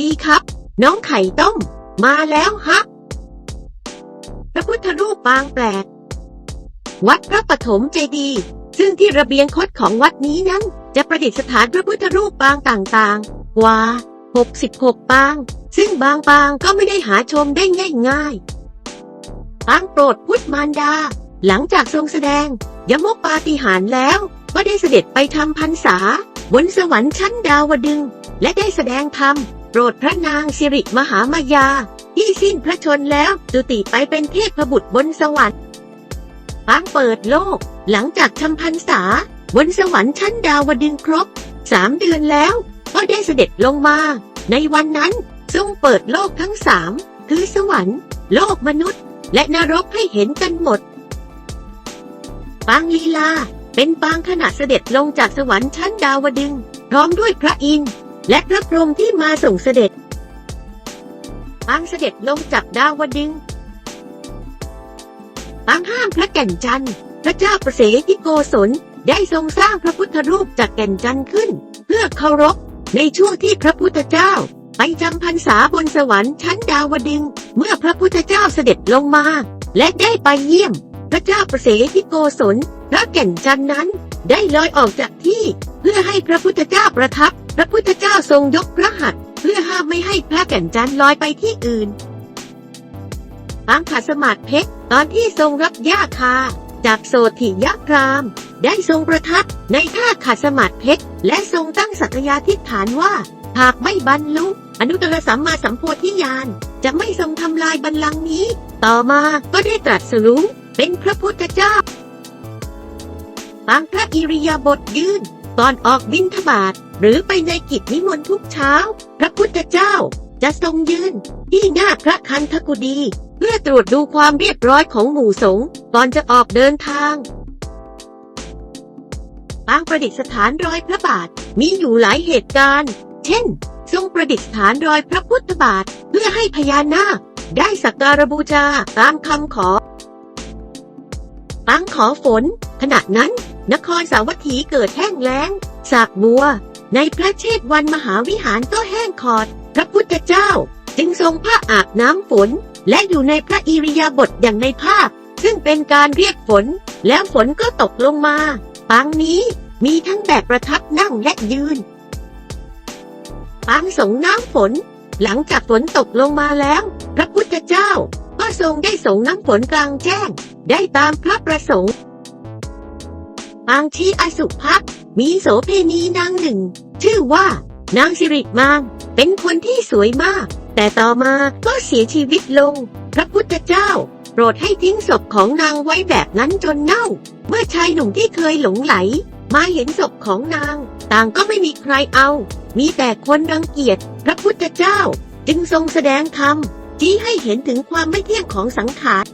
ดีครับ น้องไข่ต้ม มาแล้วฮะ พระพุทธรูปปางแปลก วัดพระปฐมเจดีย์ซึ่งที่ระเบียงคดของวัดนี้นั้น จะประดิษฐานพระพุทธรูปปางต่างๆกว่า 66 ปาง ซึ่งบางปางก็ไม่ได้หาชมได้ง่ายๆปางโปรดพุทธมารดา หลังจากทรงแสดงยมกปาฏิหาริแล้วก็ได้เสด็จไปทำพรรษา บนสวรรค์ชั้นดาวดึง และได้แสดงธรรม โปรดพระนางสิริมหามายา ที่สิ้นพระชนแล้วจุติไปเป็นเทพบุตรบนสวรรค์ปางเปิดโลก หลังจากทำพรรษา บนสวรรค์ชั้นดาวดึงครบสามเดือนแล้ว ก็ได้เสด็จลงมา ในวันนั้นทรงเปิดโลกทั้งสามคือสวรรค์ โลกมนุษย์ และนรกให้เห็นกันหมด ปางลีลา เป็นปางขณะเสด็จลงจากสวรรค์ชั้นดาวดึง พร้อมด้วยพระอินทร์ และพระพรหมที่มาส่งเสด็จปางเสด็จลงจากดาวดึงปางห้ามพระแก่นจันทร์ พระเจ้าประเสฐิโกศลได้ทรงสร้างพระพุทธรูปจากแก่นจันทร์ขึ้น เพื่อเคารพในช่วงที่พระพุทธเจ้า ไปจำพรรษาบนสวรรค์ชั้นดาวดึงเมื่อพระพุทธเจ้าเสด็จลงมา และได้ไปเยี่ยม พระเจ้าประเสฐิโกศลพระแก่นจันทร์นั้น ได้ลอยออกจากที่ เพื่อให้พระพุทธเจ้าประทับ พระพุทธเจ้าทรงยกพระหัตถ์เพื่อห้ามไม่ให้พระแก่นจันทร์ลอยไปที่อื่นปางขัดสมาธิเพชรตอนที่ทรงรับยาคา จากโสถิยพราม ได้ทรงประทับในท่าขัดสมาธิเพชรและทรงตั้งสัตยาธิฐานว่า หากไม่บรรลุอนุตตรสัมมาสัมโพธิญาณจะไม่ทรงทำลายบัลลังก์นี้ ต่อมาก็ได้ตรัสรู้เป็นพระพุทธเจ้าปางพระอิริยาบถยืน ก่อนออกบิณฑบาตหรือไปในกิจนิมนต์ทุกเช้า พระพุทธเจ้าจะทรงยืนที่หน้าพระคันธกุฎีเพื่อตรวจดูความเรียบร้อยของหมู่สงฆ์ก่อนจะออกเดินทางปางประดิษฐานรอยพระบาทมีอยู่หลายเหตุการณ์ เช่น ทรงประดิษฐานรอยพระพุทธบาทเพื่อให้พญานาคได้สักการบูชาตามคำขอปางขอฝน ขณะนั้น นครสาวัตถีเกิดแห้งแล้ง สากบัว ในพระเชษฐ์วันมหาวิหารก็แห้งขอด พระพุทธเจ้า จึงทรงผ้าอาบน้ำฝน และอยู่ในพระอิริยาบถอย่างในภาพ ซึ่งเป็นการเรียกฝน แล้วฝนก็ตกลงมา ปางนี้มีทั้งแบบประทับนั่งและยืน ปางสงน้ำฝน หลังจากฝนตกลงมาแล้ว พระพุทธเจ้า ก็ทรงได้สงน้ำฝนกลางแจ้ง ได้ตามพระประสงค์ ปางชีอสุภักมีโสเพณีนางหนึ่ง ชื่อว่านางสิริมาง เป็นคนที่สวยมาก แต่ต่อมาก็เสียชีวิตลง พระพุทธเจ้า โปรดให้ทิ้งศพของนางไว้แบบนั้นจนเน่า เมื่อชายหนุ่มที่เคยหลงไหล มาเห็นศพของนาง ต่างก็ไม่มีใครเอา มีแต่คนรังเกียจ พระพุทธเจ้า จึงทรงแสดงธรรมชี้ให้เห็นถึงความไม่เที่ยงของสังขาร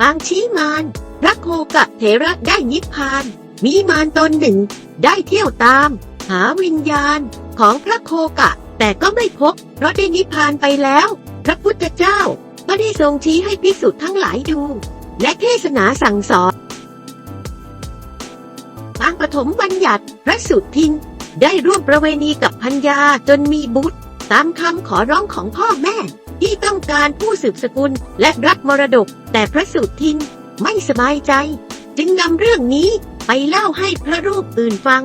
ปางชี้มาร พระโคกะเถระได้นิพพาน มีมารตนหนึ่ง ได้เที่ยวตาม หาวิญญาณของพระโคกะ แต่ก็ไม่พบ เพราะได้นิพพานไปแล้ว พระพุทธเจ้าก็ได้ทรงชี้ให้ภิกษุทธ์ทั้งหลายดู และเทศนาสั่งสอนปางปฐมบัญญัติพระสุทิน ได้ร่วมประเวณีกับพัญญาจนมีบุตร ตามคำขอร้องของพ่อแม่ ที่ต้องการผู้สืบสกุลและรับมรดก แต่พระสุทิน ไม่สบายใจ จึงนำเรื่องนี้ไปเล่าให้พระรูปอื่นฟัง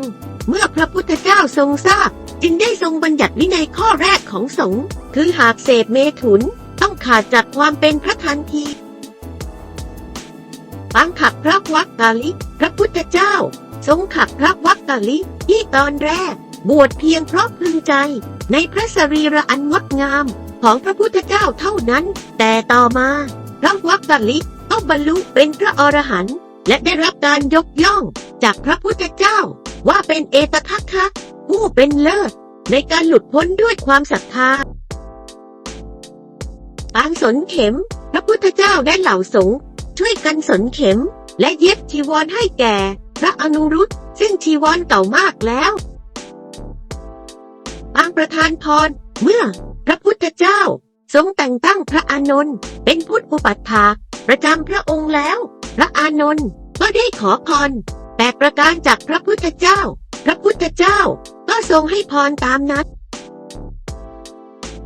เมื่อพระพุทธเจ้าทรงทราบ จึงได้ทรงบัญญัติวินัยข้อแรกของสงฆ์คือหากเสพเมถุนต้องขาดจากความเป็นพระทันทีปังขับพระวักกาลิ พระพุทธเจ้า ทรงขับพระวักกาลิที่ตอนแรก บวชเพียงเพราะพึงใจ ในพระสรีระอันงดงามของพระพุทธเจ้าเท่านั้น แต่ต่อมา พระวักกาลิ ก็บรรลุเป็นพระอรหันต์และได้รับการยกย่องจากพระพุทธเจ้า ว่าเป็นเอตทัคคะผู้เป็นเลิศ ในการหลุดพ้นด้วยความศรัทธาปางสนเข็ม พระพุทธเจ้าและเหล่าสงฆ์ช่วยกันสนเข็ม และเย็บจีวรให้แก่ พระอนุรุตซึ่งจีวรเก่ามากแล้วปางประธานพรเมื่อพระพุทธเจ้า ทรงแต่งตั้งพระอานนท์เป็นพุทธอุปัฏฐากประจำพระองค์แล้ว พระอานนท์ก็ได้ขอพรแปดประการจากพระพุทธเจ้า พระพุทธเจ้าก็ทรงให้พรตามนั้น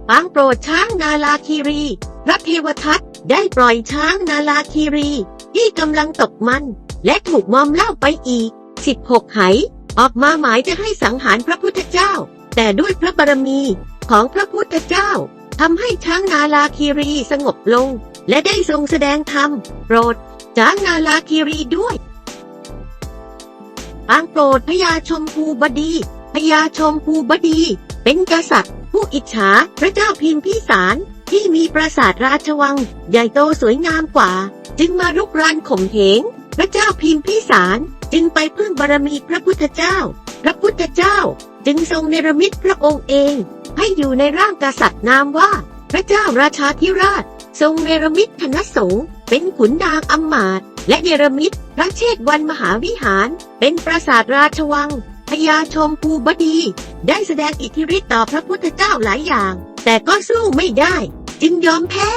ปางโปรดช้างนาลาคีรี พระเทวทัตได้ปล่อยช้างนาลาคีรี ที่กำลังตกมัน และถูกมอมเหล่าไปอีก 16 ไหออกมาหมายจะให้สังหารพระพุทธเจ้า แต่ด้วยพระบารมีของพระพุทธเจ้า ทำให้ช้างนาลาคีรีสงบลง และได้ทรงแสดงธรรมโปรดช้างนาลาคีรีด้วยปางโปรดพญาชมพูบดีพญาชมพูบดี เป็นกษัตริย์ ผู้อิจฉาพระเจ้าพิมพิสารที่มีปราสาทราชวัง ใหญ่โตสวยงามกว่า จึงมารุกรานข่มเหงพระเจ้าพิมพิสารจึงไปพึ่งบารมีพระพุทธเจ้า พระพุทธเจ้าจึงทรงเนรมิตพระองค์เอง ให้อยู่ในร่างกษัตริย์นามว่า พระเจ้าราชาธิราช ทรงเนรมิตคณะสงฆ์เป็นขุนนางอำมาตย์และเนรมิตพระเชษวันมหาวิหาร เป็นปราสาทราชวังพญาชมพูบดี ได้แสดงอิทธิฤทธิ์ต่อพระพุทธเจ้าหลายอย่าง แต่ก็สู้ไม่ได้ จึงยอมแพ้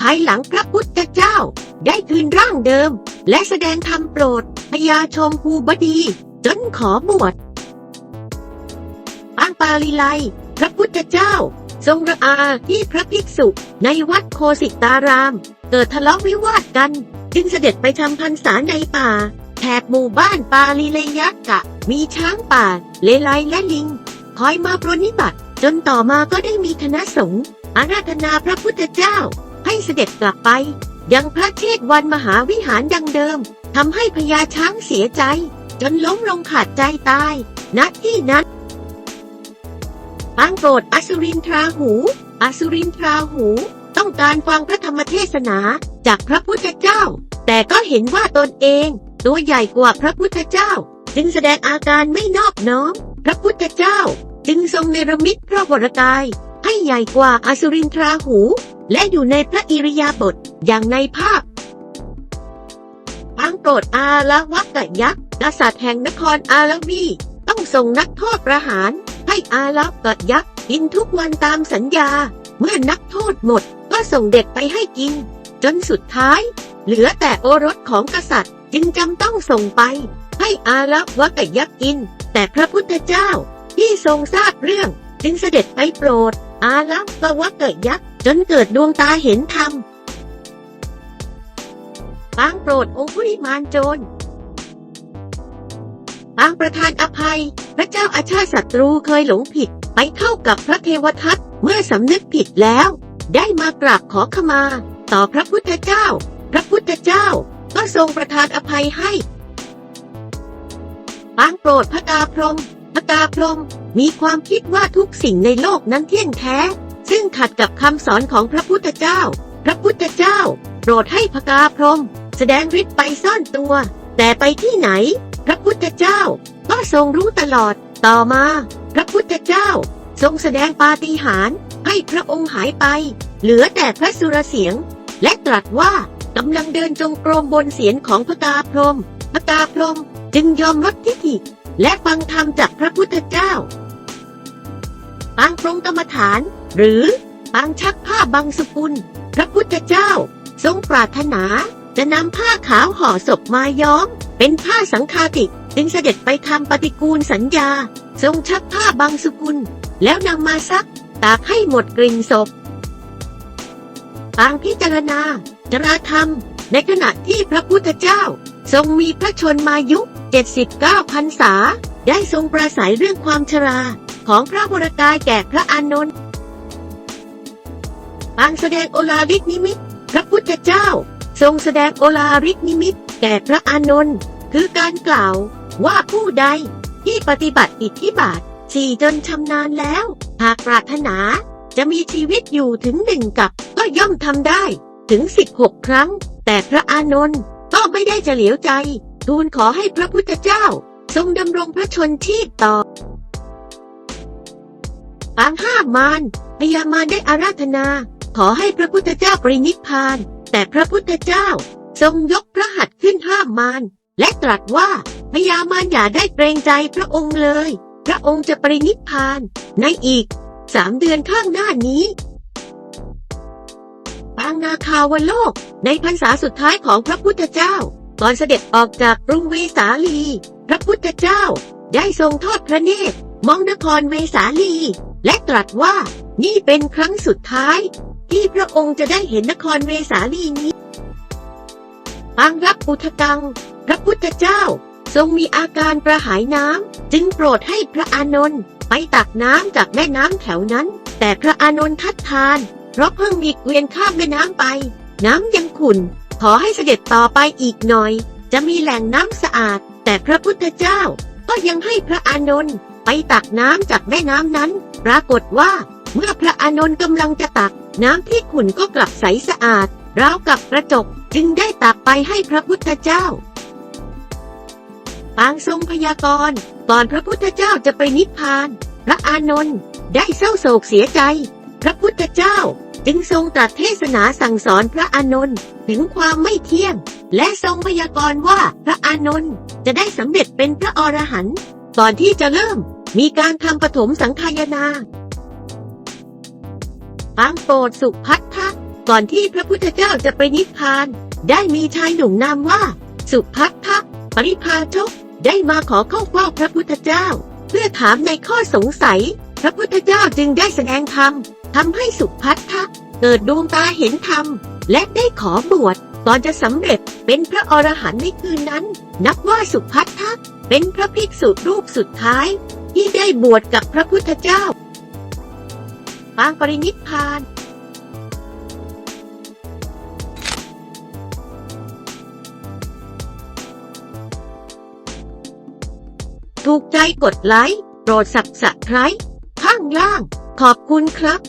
ภายหลังพระพุทธเจ้า ได้คืนร่างเดิม และแสดงธรรมโปรดพญาชมพูบดี จนขอบวชปางปาลีไล พระพุทธเจ้า ทรงระอาที่พระภิกษุ ในวัดโคสิตาราม เกิดทะเลาะวิวาทกัน จึงเสด็จไปทำพรรษาในป่าแถบหมู่บ้านปาลีเลยะกะ มีช้างป่า เลไลและลิง คอยมาปรนนิบัติ จนต่อมาก็ได้มีคณะสงฆ์อาราธนาพระพุทธเจ้า ให้เสด็จกลับไป ยังพระเชษฐวันมหาวิหารดังเดิมทำให้พญาช้างเสียใจ จนล้มลงขาดใจตายณที่นั้น ปางโปรดอสุรินทราหู อสุรินทราหู ต้องการฟังพระธรรมเทศนาจากพระพุทธเจ้า แต่ก็เห็นว่าตนเอง ตัวใหญ่กว่าพระพุทธเจ้า จึงแสดงอาการไม่นอบน้อม พระพุทธเจ้า จึงทรงเนรมิตพระวรกายให้ใหญ่กว่าอสุรินทราหู และอยู่ในพระอิริยาบถอย่างในภาพปางโปรดอาละวักกะยักษ์กษัตริย์แห่งนครอาลวี ต้องส่งนักโทษประหาร ให้อาละกะยักษ์กินทุกวันตามสัญญา เมื่อนักโทษหมดก็ส่งเด็กไปให้กิน จนสุดท้าย เหลือแต่โอรสของกษัตริย์จึงจำต้องส่งไป ให้อาละวักยักษ์กิน แต่พระพุทธเจ้าที่ทรงทราบเรื่อง จึงเสด็จไปโปรด อาละกะวักยักษ์จนเกิดดวงตาเห็นธรรมปางโปรดองคุริมานโจร ปางประธานอภัย พระเจ้าอาชาติศัตรูเคยหลงผิด ไปเข้ากับพระเทวทัตเมื่อสำนึกผิดแล้ว ได้มากราบขอขมา ต่อพระพุทธเจ้า พระพุทธเจ้า ก็ทรงประทานอภัยให้ปางโปรดพระกาพรมพระกาพรมมีความคิดว่าทุกสิ่งในโลกนั้นเที่ยงแท้ ซึ่งขัดกับคำสอนของพระพุทธเจ้า พระพุทธเจ้า โปรดให้พระกาพรมแสดงฤทธิ์ไปซ่อนตัว แต่ไปที่ไหน พระพุทธเจ้า ก็ทรงรู้ตลอด ต่อมา พระพุทธเจ้า ทรงแสดงปาฏิหาริย์ให้พระองค์หายไป เหลือแต่พระสุรเสียง และตรัสว่ากำลังเดินจงกรมบนเสียนของพระกาพรหมพระกาพรหมจึงยอมลดทิฐิและฟังธรรมจากพระพุทธเจ้าปางปรงกรรมฐาน หรือปางชักผ้าบางสกุล พระพุทธเจ้า ทรงปรารถนาจะนำผ้าขาวห่อศพมาย้อม เป็นผ้าสังฆาติจึงเสด็จไปทำปฏิกูลสัญญา ทรงชักผ้าบางสกุล แล้วนำมาซัก ตากให้หมดกลิ่นศพปางพิจารณาจราธรรม ในขณะที่พระพุทธเจ้า ทรงมีพระชนมายุ 79พรรษา ได้ทรงประสัยเรื่องความชรา ของพระวรกายแก่พระอานนท์ปางแสดงโอลาริกนิมิต พระพุทธเจ้า ทรงแสดงโอลาริกนิมิต แก่พระอานนท์ คือการกล่าวว่าผู้ใดที่ปฏิบัติอิทธิบาทสี่จนชำนาญแล้ว หากปรารถนาจะมีชีวิตอยู่ถึงหนึ่งกับ ก็ย่อมทำได้ถึง 16 ครั้ง แต่พระอานนท์ก็ไม่ได้เฉลียวใจ ทูลขอให้พระพุทธเจ้า ทรงดำรงพระชนชีพต่อปางห้ามานพญามารได้อาราธนา ขอให้พระพุทธเจ้าปรินิพพาน แต่พระพุทธเจ้า ทรงยกพระหัตถ์ขึ้นห้ามาร และตรัสว่าพญามารอย่าได้เกรงใจพระองค์เลย พระองค์จะปรินิพพานในอีกสามเดือนข้างหน้านี้ปางนาคาวโลก ในพรรษาสุดท้ายของพระพุทธเจ้า ก่อนเสด็จออกจากกรุงเวสาลี พระพุทธเจ้าได้ทรงทอดพระเนตรมองนครเวสาลี และตรัสว่านี่เป็นครั้งสุดท้าย ที่พระองค์จะได้เห็นนครเวสาลีนี้ปางรับอุทกัง พระพุทธเจ้า ทรงมีอาการกระหายน้ำจึงโปรดให้พระอานนท์ไปตักน้ำจากแม่น้ำแถวนั้น แต่พระอานนท์ทัดทาน เพราะเพิ่งมีเกวียนข้ามแม่น้ำไป น้ำยังขุ่นขอให้เสด็จต่อไปอีกหน่อย จะมีแหล่งน้ำสะอาด แต่พระพุทธเจ้า ก็ยังให้พระอานนท์ไปตักน้ำจากแม่น้ำนั้น ปรากฏว่า เมื่อพระอานนท์กำลังจะตัก น้ำที่ขุ่นก็กลับใสสะอาดราวกับกระจกจึงได้ตักไปให้พระพุทธเจ้า ปางทรงพยากรณ์ก่อนพระพุทธเจ้าจะไปนิพพาน พระอานนท์ได้เศร้าโศกเสียใจ พระพุทธเจ้าจึงทรงตรัสเทศนาสั่งสอนพระอานนท์ถึงความไม่เที่ยง และทรงพยากรณ์ว่าพระอานนท์จะได้สำเร็จเป็นพระอรหันต์ก่อนที่จะเริ่มมีการทำปฐมสังฆายนาปางโปรดสุพัทธะก่อนที่พระพุทธเจ้าจะไปนิพพาน ได้มีชายหนุ่มนามว่า สุพัทธะปริพาชก ได้มาขอเข้าเฝ้าพระพุทธเจ้า เพื่อถามในข้อสงสัย พระพุทธเจ้าจึงได้แสดงธรรมทำให้สุพัทธะเกิดดวงตาเห็นธรรม และได้ขอบวชก่อนจะสำเร็จเป็นพระอรหันต์ในคืนนั้น นับว่าสุพัทธะเป็นพระภิกษุรูปสุดท้าย ที่ได้บวชกับพระพุทธเจ้าปางปรินิพพาน ถูกใจกดไลค์ โปรดสับสะไคร้ข้างล่าง ขอบคุณครับ